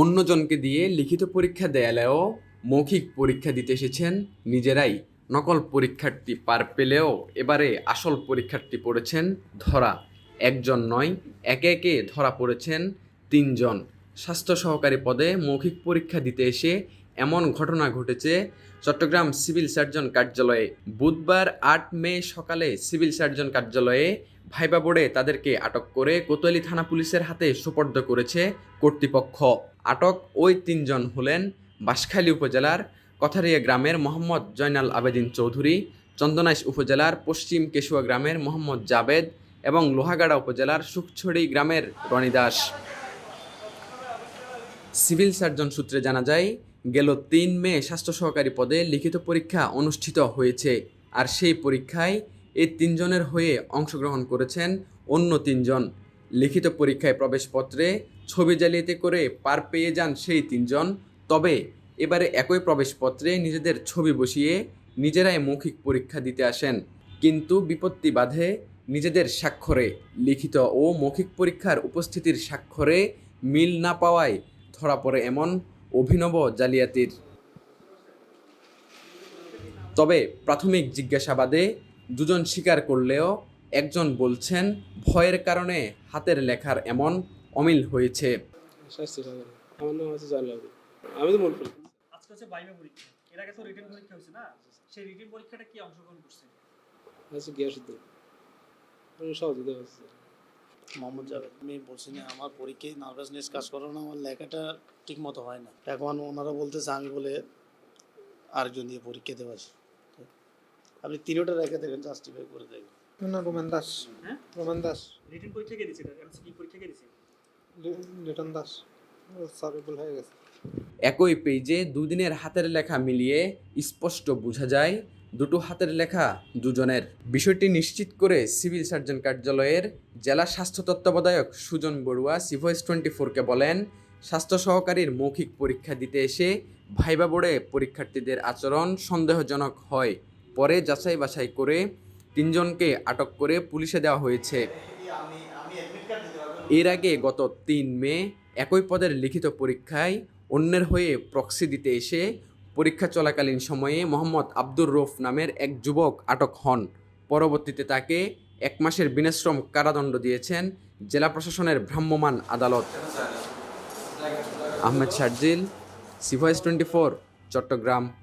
অন্যজনকে দিয়ে লিখিত পরীক্ষা দেয়ালেও মৌখিক পরীক্ষা দিতে এসেছেন নিজেরাই। নকল পরীক্ষার্থী পার পেলেও এবারে আসল পরীক্ষার্থী পড়েছেন ধরা। একজন নয়, একে একে ধরা পড়েছেন তিনজন। স্বাস্থ্য সহকারী পদে মৌখিক পরীক্ষা দিতে এসে এমন ঘটনা ঘটেছে, চট্টগ্রাম সিভিল সার্জন কার্যালয়ে। বুধবার আট মে সকালে সিভিল সার্জন কার্যালয়ে ভাইবা বোর্ডে তাদেরকে আটক করে কোতোয়ালি থানা পুলিশের হাতে সোপর্দ করেছে কর্তৃপক্ষ। আটক ওই তিনজন হলেন বাঁশখালী উপজেলার কথারিয়া গ্রামের মোহাম্মদ জয়নাল আবেদিন চৌধুরী, চন্দনাইশ উপজেলার পশ্চিম কেশুয়া গ্রামের মোহাম্মদ জাবেদ এবং লোহাগাড়া উপজেলার সুখছড়ি গ্রামের রনি দাস। সিভিল সার্জন সূত্রে জানা যায় গেল তিন মে স্বাস্থ্য সহকারী পদে লিখিত পরীক্ষা অনুষ্ঠিত হয়েছে। আর সেই পরীক্ষায় এই তিনজনের হয়ে অংশগ্রহণ করেছেন অন্য তিনজন। লিখিত পরীক্ষায় প্রবেশপত্রে ছবি জালিয়াতি করে পার পেয়ে যান সেই তিনজন। তবে এবারে একই প্রবেশপত্রে নিজেদের ছবি বসিয়ে নিজেরাই মৌখিক পরীক্ষা দিতে আসেন। কিন্তু বিপত্তি বাধে নিজেদের স্বাক্ষরে। লিখিত ও মৌখিক পরীক্ষার উপস্থিতির স্বাক্ষরে মিল না পাওয়ায় ধরা পড়ে এমন অভিনব জালিয়াতির। তবে প্রাথমিক জিজ্ঞাসাবাদে দুজন স্বীকার করলেও একজন বলছেন ভয়ের কারণে হাতের লেখার এমন অমিল হয়েছে। আমার নাম হচ্ছে আমি তো মনে আজকে হচ্ছে পরীক্ষা। এর আগে তো রিটেন পরীক্ষা হয়েছে না? সেই রিটেন পরীক্ষাটা কি অংশগ্রহণ করছে? গিয়া সহযোগিতা করছি। মোহাম্মদ জাভেদ। আমি বলছি না আমার পরীক্ষায় নার্ভাসনেস কাজ করে না আমার লেখাটা ঠিক মতো হয় না। এখন ওনারা বলতেছে আমি বলে আরেকজন দিয়ে পরীক্ষা দেওয়া আছে। আপনি তিনোটা রেখে দেখেন জাস্টিফাই করে দেখেন না রোমান দাস। হ্যাঁ? রোমান দাস। রিটেন পরীক্ষা কে দিছে এমসিকিউ পরীক্ষা কে দিছে লিটন দাস। সাবেবুল হয়ে গেছে। একই পেজে দুদিনের হাতের লেখা মিলিয়ে স্পষ্ট বোঝা যায় দুটো হাতের লেখা দুজনের। বিষয়টি নিশ্চিত করে সিভিল সার্জন কার্যালয়ের জেলা স্বাস্থ্য তত্ত্বাবধায়ক সুজন বড়ুয়া সিভয়েস টোয়েন্টি ফোরকে বলেন, স্বাস্থ্য সহকারীর মৌখিক পরীক্ষা দিতে এসে ভাইবা বোর্ডে পরীক্ষার্থীদের আচরণ সন্দেহজনক হয়। পরে যাচাই বাছাই করে তিনজনকে আটক করে পুলিশে দেওয়া হয়েছে। এর আগে গত তিন মে একই পদের লিখিত পরীক্ষায় অন্যের হয়ে প্রক্সি দিতে এসে পরীক্ষা চলাকালীন সময়ে মোহাম্মদ আব্দুর রৌফ নামের এক যুবক আটক হন। পরবর্তীতে তাকে এক মাসের বিনাশ্রম কারাদণ্ড দিয়েছেন জেলা প্রশাসনের ভ্রাম্যমাণ আদালত। Ahmed Sharjil C voice twenty four, Chattogram.